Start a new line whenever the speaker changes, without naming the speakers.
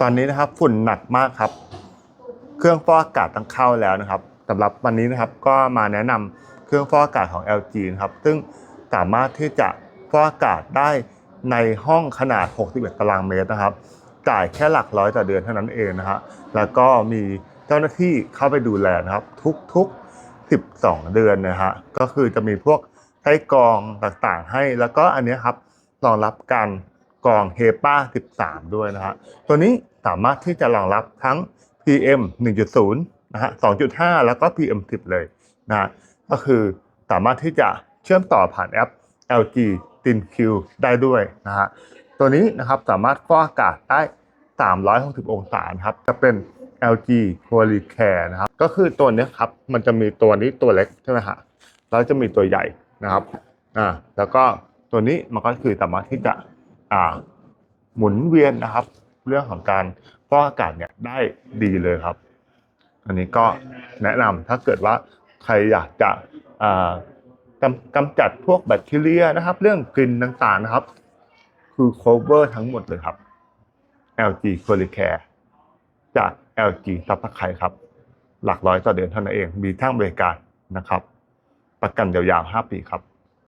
ตอนนี้นะครับฝุ่นหนักมากครับ เครื่องฟอกอากาศต้องเข้าแล้วนะครับสำหรับวันนี้นะครับก็มาแนะนำเครื่องฟอกอากาศของ LG นะครับ ซึ่งสามารถที่จะฟอกอากาศได้ในห้องขนาด 61 ตารางเมตรนะครับ จ่ายแค่หลักร้อยต่อเดือนเท่านั้นเองนะฮะแล้วก็มีเจ้าหน้าที่เข้าไปดูแลนะครับ ทุกๆ 12 เดือนนะฮะก็คือจะมีพวกไส้กรองต่างๆให้ แล้วก็อันนี้ครับรองรับการ กรองเฮป้า13 ด้วยนะฮะตัวนี้สามารถที่จะรองรับทั้ง PM 1.0นะฮะ2.5 แล้วก็ PM 10 เลยนะฮะก็คือสามารถที่จะเชื่อมต่อผ่านแอป LG ThinQ ได้ด้วยนะฮะตัวนี้นะครับสามารถฟอกอากาศได้ 360 องศานะครับจะเป็น LG Qualicare นะครับก็คือตัวเนี้ยครับมันจะมีตัวนี้ตัวเล็กใช่ไหมฮะแล้วจะมีตัวใหญ่นะครับอ่าแล้วก็ตัวนี้มันก็คือสามารถที่จะ หมุนเวียนนะครับ เรื่องของการฟอกอากาศเนี่ยได้ดีเลยครับ อันนี้ก็แนะนำถ้าเกิดว่าใครอยากจะกำกำจัดพวกแบคทีเรียนะครับ เรื่องกลิ่นต่างๆนะครับ คือ cover ทั้งหมดเลยครับ LG c o l i c a r e จาก LG s u b s c r i b e ครับ หลักร้อยต่อเดือนเท่านั้นเอง มีทั้งบริการนะครับ ประกันยาวๆ 5 ปีครับ